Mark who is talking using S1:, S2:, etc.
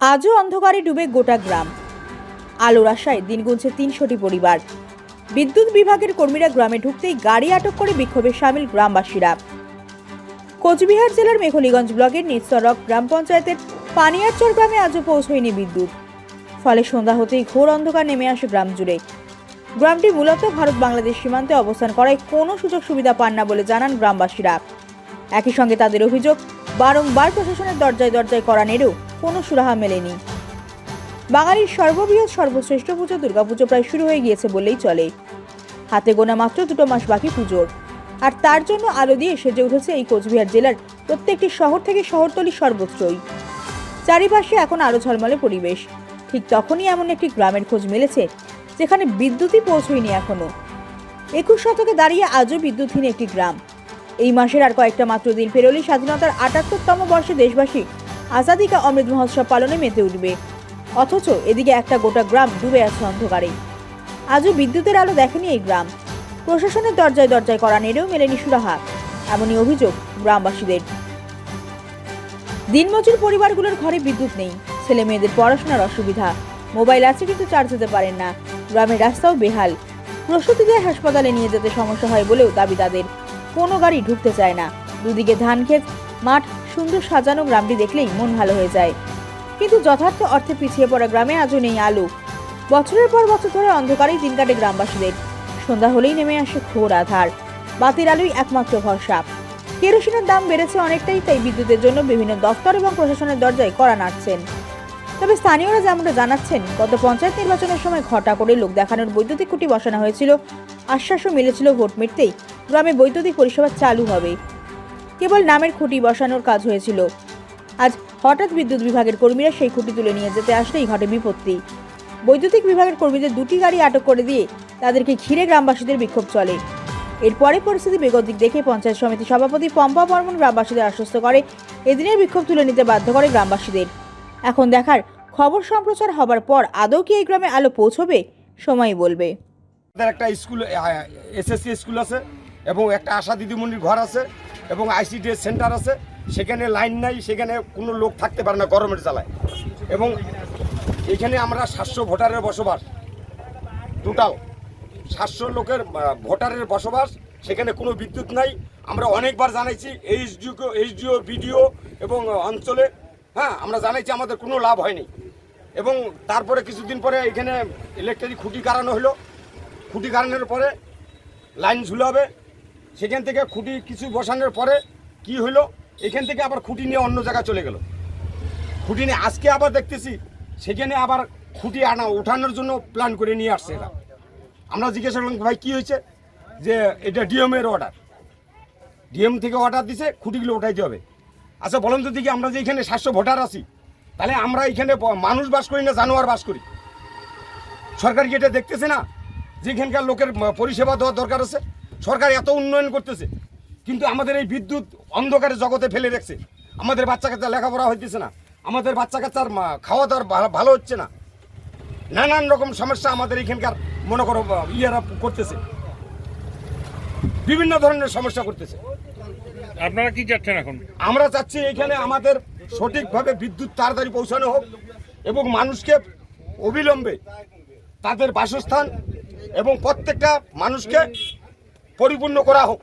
S1: আজও অন্ধকারে ডুবে গোটা গ্রাম। আলোর আশায় দিন গুনছে তিনশোটি পরিবার। বিদ্যুৎ বিভাগের কর্মীরা গ্রামে ঢুকতেই গাড়ি আটক করে বিক্ষোভে সামিল গ্রামবাসীরা। কোচবিহার জেলার মেঘলিগঞ্জ ব্লকের নিস্তরক গ্রাম পঞ্চায়েতের পানিয়ারচর গ্রামে আজও পৌঁছয়নি বিদ্যুৎ। ফলে সন্ধ্যা হতেই ঘোর অন্ধকার নেমে আসে গ্রাম জুড়ে। গ্রামটি মূলত ভারত বাংলাদেশ সীমান্তে অবস্থান করায় কোনো সুযোগ সুবিধা পান না বলে জানান গ্রামবাসীরা। একই সঙ্গে তাদের অভিযোগ বারংবার প্রশাসনের দরজায় দরজায় করা নেড়েও কোনো সুরাহা মেলেনি। বাঙালির সর্ববৃহৎ সর্বশ্রেষ্ঠ পুজো দুর্গাপুজো প্রায় শুরু হয়ে গিয়েছে বললেই চলে। হাতে গোনা মাত্র দুটো মাস বাকি পুজোর। আর তার জন্য আলো দিয়ে সেজে উঠেছে এই কোচবিহার জেলার প্রত্যেকটি শহর থেকে শহরতলি সর্বত্রই। চারিপাশে এখন আলো ঝলমলে পরিবেশ। ঠিক তখনই এমন একটি গ্রামের খোঁজ মিলেছে, যেখানে বিদ্যুৎই পৌঁছয়নি এখনও একুশ শতকে দাঁড়িয়ে আজও বিদ্যুৎহীন একটি গ্রাম। এই মাসের আর কয়েকটা মাত্র দিন পেরোলেই স্বাধীনতার আটাত্তরতম বর্ষে দেশবাসী আজাদি কা অমৃত মহোৎসব পালনে মেতে উঠবে। অথচ এদিকে একটা গোটা গ্রাম ডুবে আছে অন্ধকারে। আজও বিদ্যুতের আলো দেখেনি এই গ্রাম। প্রশাসনের দরজায় দরজায় করা নেড়েও মেলেনি সুরাহা। এমনই অভিযোগ গ্রামবাসীদের। দিনমজুর পরিবারগুলোর ঘরে বিদ্যুৎ নেই। ছেলে মেয়েদের পড়াশোনার অসুবিধা। মোবাইল আছে কিন্তু চার্জ দিতে পারেন না। গ্রামের রাস্তাও বেহাল। প্রসূতিদের হাসপাতালে নিয়ে যেতে সমস্যা হয় বলেও দাবি তাদের। কোনো গাড়ি ঢুকতে চায় না। দুদিকে ধান ক্ষেত মাঠ সুন্দর সাজানো গ্রামটি দেখলেই মন ভালো হয়ে যায়। কিন্তু যথার্থ অর্থে পিছিয়ে পড়া গ্রামে আজও নেই আলো। বছরের পর বছর ধরে অন্ধকারেই দিন কাটে গ্রামবাসীদের। সন্ধ্যা হলেই নেমে আসে ঘোর আধার। বাতির আলোই একমাত্র ভরসা। কেরোসিনের দাম বেড়েছে অনেকটাই, তাই বিদ্যুতের জন্য বিভিন্ন দফতর এবং প্রশাসনের দরজায় করা নাড়ছেন। তবে স্থানীয়রা যেমনটা জানাচ্ছেন, গত পঞ্চায়েত নির্বাচনের সময় ঘটা করে লোক দেখানোর বৈদ্যুতিক খুঁটি বসানো হয়েছিল। আশ্বাসও মিলেছিল ভোট মিটতেই। গ্রামে বৈদ্যুতিক পরিষেবা চালু হবে। কেবল নামের খুঁটি বসানোর কাজ হয়েছিল। আজ হঠাৎ বিদ্যুৎ বিভাগের কর্মীরা সেই খুঁটি তুলে নিয়ে যেতে আসলেই ঘটে বিপত্তি। বৈদ্যুতিক বিভাগের কর্মীদের দুটি গাড়ি আটক করে দিয়ে তাদেরকে ঘিরে গ্রামবাসীদের বিক্ষোভ চলে। এরপরে পরিস্থিতি বেগতিক দেখে পঞ্চায়েত সমিতি সভাপতি পম্পা বর্মন গ্রামবাসীদের আশ্বস্ত করে, এদিনের বিক্ষোভ তুলে নিতে বাধ্য করে গ্রামবাসীদের। এখন দেখার খবর সম্প্রচার হবার পর আদৌ কি এই গ্রামে আলো পৌঁছবে সময় বলবে।
S2: একটা স্কুল এসএসসি স্কুল আছে এবং একটা আশা দিদিমণির ঘর আছে। এবং আইসিডিএস সেন্টার আছে, সেখানে লাইন নাই, সেখানে কোনো লোক থাকতে পারে না গরমের জ্বালায়। এবং এখানে আমরা সাতশো ভোটারের বসবাস টোটাল সাতশো লোকের ভোটারের বসবাস, সেখানে কোনো বিদ্যুৎ নাই। আমরা অনেকবার জানাইছি, এইচডিও এইচডিও বিডিও এবং অঞ্চলে হ্যাঁ আমরা জানাইছি, আমাদের কোনো লাভ হয়নি। এবং তারপরে কিছুদিন পরে এখানে ইলেকট্রিক খুঁটি কারানো হলো। খুঁটি কারানোর পরে লাইন ঝুলাবে। সেখান থেকে খুঁটি কিছু বসানোর পরে কি হলো এখান থেকে আবার খুঁটি নিয়ে অন্য জায়গায় চলে গেল। খুঁটি নিয়ে আজকে আবার দেখতেছি, সেখানে আবার খুঁটি আনা, ওঠানোর জন্য প্ল্যান করে নিয়ে আসছে এরা। আমরা জিজ্ঞাসা করলাম, ভাই, কী হয়েছে? যে, এটা ডিএমের অর্ডার ডিএম থেকে অর্ডার দিছে, খুঁটিগুলো উঠাইতে হবে। আচ্ছা বলেন তো দেখি, আমরা যে এখানে সাতশো ভোটার আছি, তাহলে আমরা এখানে মানুষ বাস করি না জানোয়ার বাস করি? সরকার কি এটা দেখতেছে না? যে এখানকার লোকের পরিষেবা দেওয়ার দরকার আছে? সরকার এত উন্নয়ন করতেছে কিন্তু আমাদের এই বিদ্যুৎ অন্ধকারের জগতে ফেলে রেখেছে। আমাদের বাচ্চা কাচ্চা লেখাপড়া হইতেছে না আমাদের বাচ্চা কাচ্চার খাওয়া দাওয়ার ভালো হচ্ছে না। নানান রকম সমস্যা আমাদের এখানকার মনে করো ইয়েরা করতেছে। বিভিন্ন ধরনের সমস্যা করতেছে।
S3: আপনারা কি চাচ্ছেন এখন?
S2: আমরা চাচ্ছি এখানে আমাদের সঠিকভাবে বিদ্যুৎ তাড়াতাড়ি পৌঁছানো হোক এবং মানুষকে অবিলম্বে তাদের বাসস্থান এবং প্রত্যেকটা মানুষকে পরিপূর্ণ করা হোক।